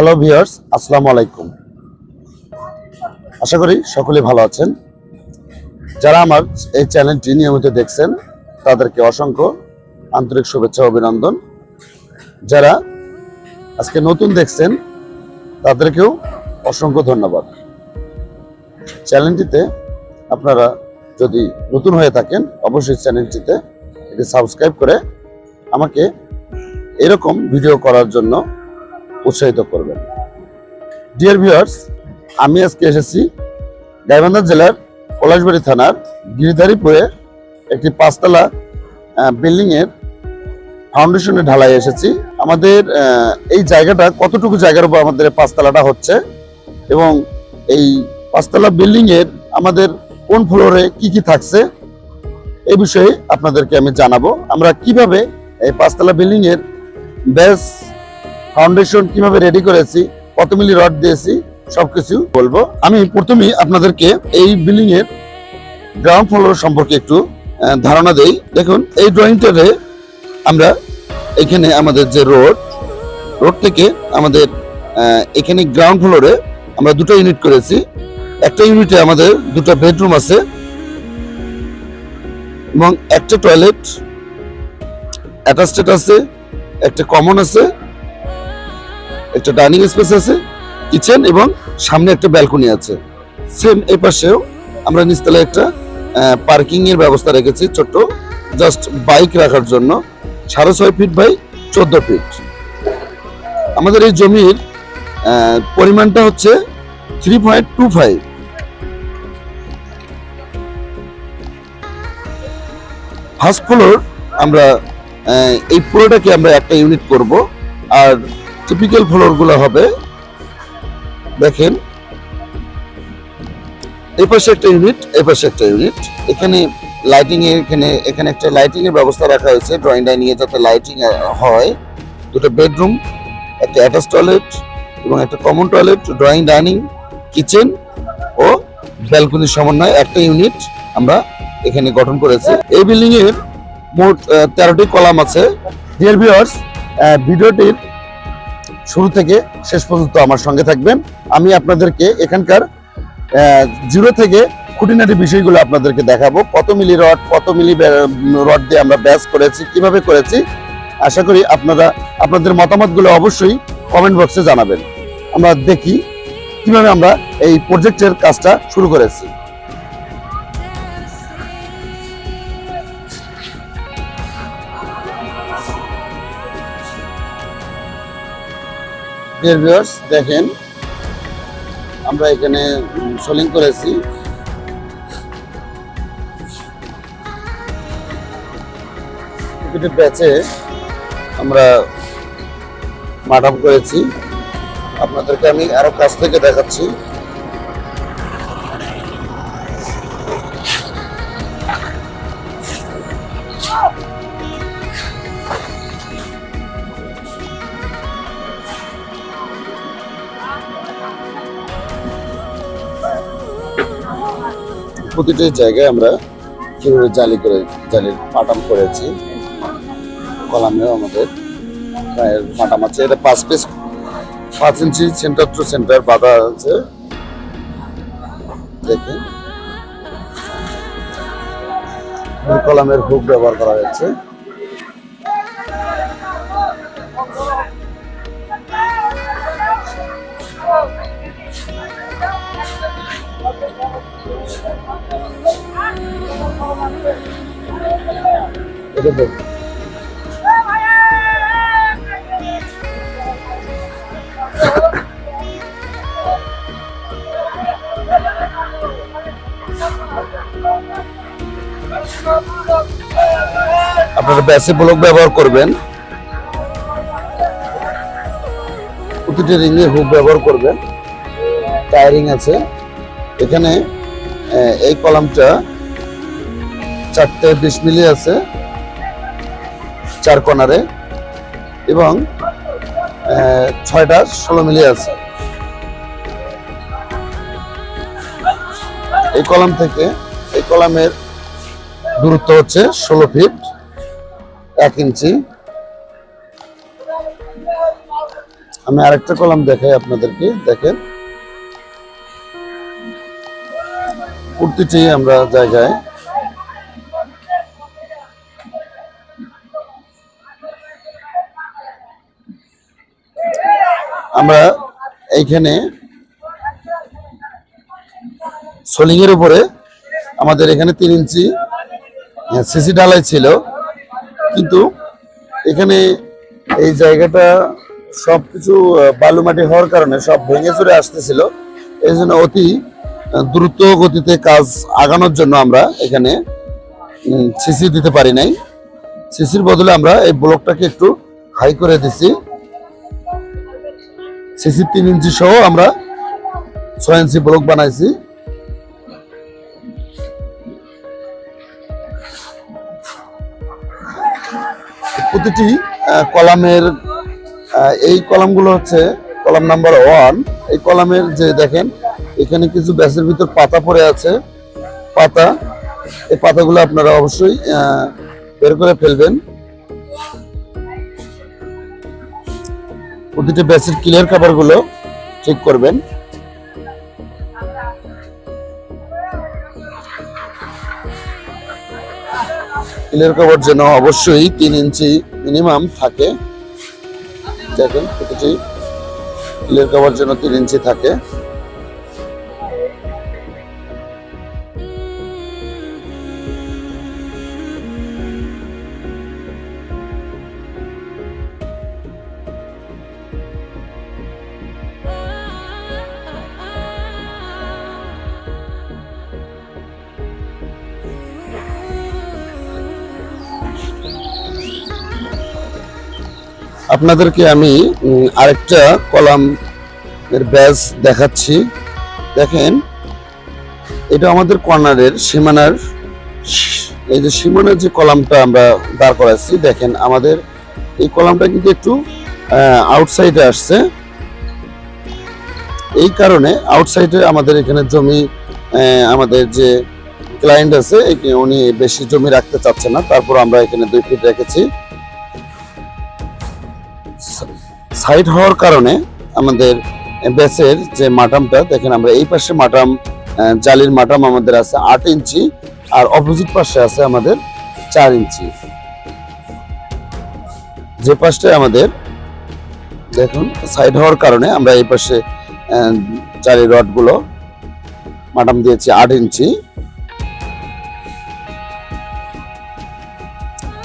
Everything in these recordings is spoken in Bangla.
হ্যালো ভিউয়ার্স আসসালামু আলাইকুম আশা করি সকলে ভালো আছেন। যারা আমার এই চ্যানেলটি নিয়মিত দেখছেন, তাদেরকে অসংখ্য আন্তরিক শুভেচ্ছা অভিনন্দন। যারা আজকে নতুন দেখছেন, তাদেরকেও অসংখ্য ধন্যবাদ। চ্যানেলটিতে আপনারা যদি নতুন হয়ে থাকেন, অবশ্যই চ্যানেলটিতে এটি সাবস্ক্রাইব করে আমাকে এরকম ভিডিও করার জন্য উৎসাহিত করবেন। ডিয়ার ভিউয়ার্স আমি আজকে এসেছি গাইবান্ধা জেলার পলাশবাড়ি থানার গিরিধারীপুরে একটি পাঁচতলা বিল্ডিং এর ফাউন্ডেশনে ঢালাই এসেছি। আমাদের এই জায়গাটা কতটুকু জায়গার উপর আমাদের পাঁচতলাটা হচ্ছে এবং এই পাঁচতলা বিল্ডিং এর আমাদের কোন ফ্লোরে কি কি থাকছে এই বিষয়ে আপনাদেরকে আমি জানাব। আমরা কীভাবে এই পাঁচতলা বিল্ডিং এর বেস ফাউন্ডেশন কীভাবে রেডি করেছি, কত মিলি রড দিয়েছি, সবকিছু বলব। আমি প্রথমেই আপনাদেরকে এই বিল্ডিং এর গ্রাউন্ড ফ্লোর সম্পর্কে একটু ধারণা দেই। দেখুন, এই ড্রয়িংটারে আমরা এখানে আমাদের যে রোড রোড থেকে আমাদের এখানে গ্রাউন্ড ফ্লোরে আমরা দুটো ইউনিট করেছি। একটা ইউনিটে আমাদের দুটো বেডরুম আছে এবং একটা টয়লেট অ্যাটাচড আছে, একটা কমন আছে একটা ডাইনিং স্পেস আছে, কিচেন এবং সামনে একটা ব্যালকনি আছে। সেম এই পাশেও আমরা নিচতলায় একটা পার্কিং এর ব্যবস্থা রেখেছি ছোট্ট, জাস্ট বাইক রাখার জন্য, সাড়ে ছয় ফিট বাই চোদ্দ ফিট। আমাদের এই জমির পরিমাণটা হচ্ছে three point two five. First floor আমরা এই পুরোটাকে আমরা একটা ইউনিট করব, আর টিপিক্যাল ফ্লোরগুলো হবে। দেখেন। এই পাশে একটা ইউনিট এই পাশে একটা ইউনিট এখানে লাইটিং এর এখানে এখানে একটা লাইটিং এর ব্যবস্থা রাখা হয়েছে। ড্রয়িং ডাইনিং এ যাতে লাইটিং হয়। দুটো বেডরুম একটা অ্যাটাচ টয়লেট এবং একটা common toilet drawing dining kitchen ও ব্যালকনির সমন্বয়ে একটা ইউনিট আমরা এখানে গঠন করেছি। এই বিল্ডিং এর মোট তেরোটি কলাম আছে। ডিয়ার ভিউয়ার্স ভিডিওটির শুরু থেকে শেষ পর্যন্ত আমার সঙ্গে থাকবেন। আমি আপনাদেরকে এখানকার জিরো থেকে খুঁটিনাটি বিষয়গুলো আপনাদেরকে দেখাবো। কত মিলি রড, কত মিলি রড দিয়ে আমরা ব্যাস করেছি, কীভাবে করেছি, আশা করি আপনারা, আপনাদের মতামতগুলো অবশ্যই কমেন্ট বক্সে জানাবেন। আমরা দেখি কীভাবে আমরা এই প্রজেক্টের কাজটা শুরু করেছি। ডিয়ার ভিউয়ার্স দেখেন, আমরা এখানে সোলিং করেছি। ব্যাচে আমরা মাঠাম করেছি। আপনাদেরকে আমি আরও কাছ থেকে দেখাচ্ছি। প্রতিটি জায়গায় আমরা কীভাবে জালি করে, জালির পাটাম করেছি কলামেও আমাদের পাটাম আছে। এটা পাঁচ পিস, পাঁচ ইঞ্চি সেন্টার টু সেন্টার বাঁধা আছে। দেখেন কলামের হুক ব্যবহার করা হয়েছে। আপনারা ব্যাসে ব্লক ব্যবহার করবেন। প্রতিটি রিংয়ে হুক ব্যবহার করবেন। টায়ারিং আছে। এখানে এই কলামটা চারটে বিশ মিলি আছে। চার কর্নারে এবং ছয়টা ষোলো মিলি আছে। এই কলাম থেকে এই কলামের দূরত্ব হচ্ছে ষোলো ফিট, এক ইঞ্চি। আমি আরেকটা কলাম দেখাই আপনাদেরকে, দেখেন। কুর্তিটি আমরা জায়গায় আমরা এইখানে সোলিং এর উপরে আমাদের এখানে তিন ইঞ্চি সিসি ঢালাই ছিল। কিন্তু এখানে এই জায়গাটা সব কিছু বালু মাটি হওয়ার কারণে সব ভেঙে চুরে আসতেছিল। এই জন্য অতি দ্রুত গতিতে কাজ আগানোর জন্য আমরা এখানে সিসি দিতে পারি নাই। সিসির বদলে আমরা এই ব্লকটাকে একটু হাই করে দিছি। সিসি তিন ইঞ্চি সহ আমরা ছয় ইঞ্চি ব্লক বানাইছি। প্রতিটি কলামের এই কলামগুলো হচ্ছে কলাম নাম্বার ওয়ান। এই কলামের যে দেখেন, এখানে কিছু ব্যাসের ভিতর পাতা পড়ে আছে। পাতা, এই পাতাগুলো আপনারা অবশ্যই বের করে ফেলবেন। প্রতিটি ব্যাচের ক্লিয়ার কাভারগুলো চেক করবেন। ক্লিয়ার কাভার যেন অবশ্যই তিন ইঞ্চি মিনিমাম থাকে। দেখেন প্রতিটি ক্লিয়ার কাভার যেন তিন ইঞ্চি থাকে। আপনাদেরকে আমি আরেকটা কলাম এর ব্যাস দেখাচ্ছি। দেখেন, এটা আমাদের কর্নারের সীমানার এই যে সীমানার যে কলামটা আমরা দাঁড় করাচ্ছি, দেখেন আমাদের এই কলামটা কিন্তু একটু আউটসাইডে আসছে। এই কারণে আউটসাইডে আমাদের এখানে জমি আমাদের যে ক্লায়েন্ট আছে উনি বেশি জমি রাখতে চাচ্ছে না। তারপর আমরা এখানে দুই ফিট রেখেছি। সাইড হওয়ার কারণে আমাদের ব্যাসের যে মাটামটা, দেখেন আমরা এই পাশে মাটাম জালির মাটাম আমাদের আছে আট ইঞ্চি আর অপোজিট পাশে আছে আমাদের চার ইঞ্চি। যে পাশটায় আমাদের, দেখুন সাইড হওয়ার কারণে আমরা এই পাশে জালির রডগুলো মাটাম দিয়েছি আট ইঞ্চি।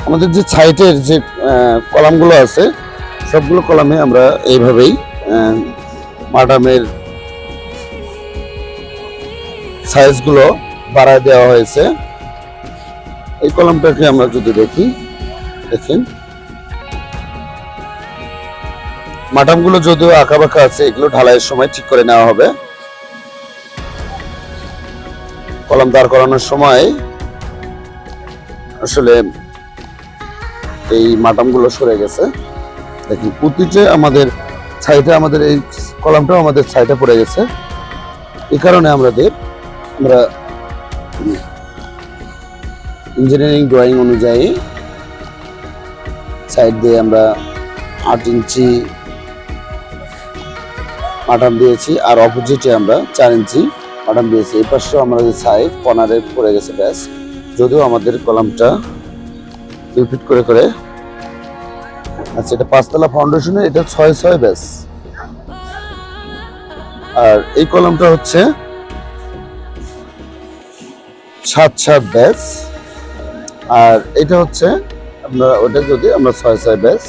আমাদের যে সাইটের যে কলামগুলো আছে সবগুলো কলামে আমরা এইভাবেই মাডামের সাইজগুলো বাড়ায় দেওয়া হয়েছে। এই কলামটাকে আমরা যদি দেখি, দেখেন। মাটামগুলো যদিও আঁকা বাঁকা আছে, এগুলো ঢালাইয়ের সময় ঠিক করে নেওয়া হবে। কলম দাঁড় করানোর সময় আসলে এই মাটামগুলো সরে গেছে। দেখুন প্রতিটা আমাদের সাইডে আমাদের এই কলামটাও আমাদের সাইডে পড়ে গেছে। এই কারণে আমাদের, আমরা ইঞ্জিনিয়ারিং ড্রয়িং অনুযায়ী সাইড দিয়ে আমরা আট ইঞ্চি মাটাম দিয়েছি, আর অপোজিটে আমরা চার ইঞ্চি মাটাম দিয়েছি। এই পাশেও যে সাইড কর্নারে পড়ে গেছে ব্যাস। যদিও আমাদের কলামটা ফিট করে করে আচ্ছা এটা পাঁচতলা ফাউন্ডেশনে এটা ছয় ছয় ব্যাস। আর এই কলমটা হচ্ছে সাত সাত ব্যাস। আর এটা হচ্ছে আমরা, ওটা যদি আমরা ছয় ছয় ব্যাস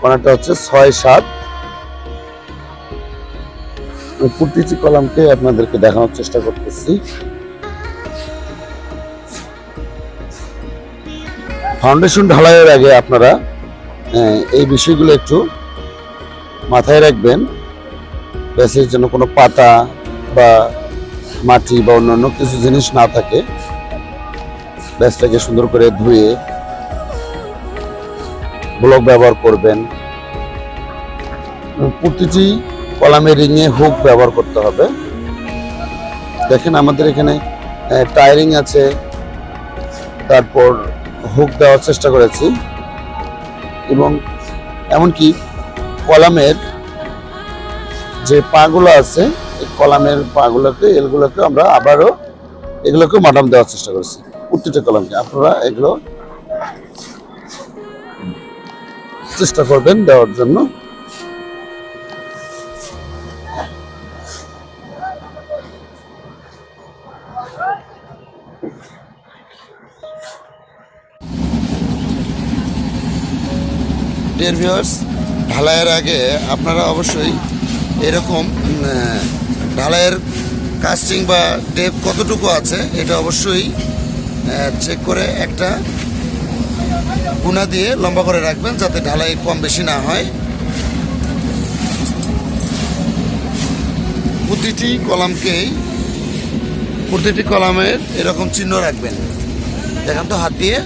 কোনটা হচ্ছে ছয় সাত। প্রতিটি কলামকে আপনাদেরকে দেখানোর চেষ্টা করতেছি। ফাউন্ডেশন ঢালাইয়ের আগে আপনারা এই বিষয়গুলো একটু মাথায় রাখবেন। ব্যাসের জন্য কোনো পাতা বা মাটি বা অন্যান্য কিছু জিনিস না থাকে ব্যাসটাকে সুন্দর করে ধুয়ে ব্লক ব্যবহার করবেন। প্রতিটি কলামে রিংয়ে হুক ব্যবহার করতে হবে। দেখেন আমাদের এখানে টায়ারিং আছে, তারপর হুক দেওয়ার চেষ্টা করেছি। এবং এমনকি কলামের যে পাগুলো আছে, এই কলামের পাগুলোকে এগুলোকে আমরা আবারও এগুলোকে মাডাম দেওয়ার চেষ্টা করছি। প্রত্যেকটা কলামকে আপনারা এগুলো চেষ্টা করবেন দেওয়ার জন্য। ডিয়ার ভিউয়ার্স ঢালাইয়ের আগে আপনারা অবশ্যই এরকম ঢালাইয়ের কাস্টিং বা ডেপ কতটুকু আছে এটা অবশ্যই চেক করে একটা গুণা দিয়ে লম্বা করে রাখবেন যাতে ঢালাই কম বেশি না হয়। প্রতিটি কলামকেই, প্রতিটি কলামের এরকম চিহ্ন রাখবেন। দেখেন তো হাত দিয়ে।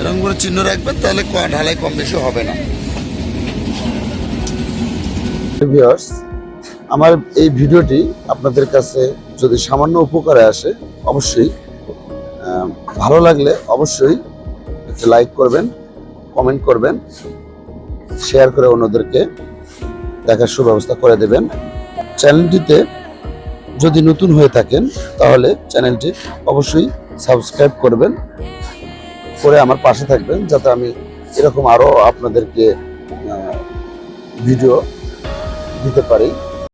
এরকম করে চিহ্ন রাখবেন, তাহলে ঢালাই কম বেশি হবে না। আমার এই ভিডিওটি আপনাদের কাছে যদি সামান্য উপকারে আসে, অবশ্যই ভালো লাগলে অবশ্যই লাইক করবেন কমেন্ট করবেন শেয়ার করে অন্যদেরকে দেখার সুব্যবস্থা করে দেবেন। চ্যানেলটিতে যদি নতুন হয়ে থাকেন, তাহলে চ্যানেলটি অবশ্যই সাবস্ক্রাইব করবেন। করে আমার পাশে থাকবেন যাতে আমি এরকম আরও আপনাদেরকে ভিডিও দিতে পারি।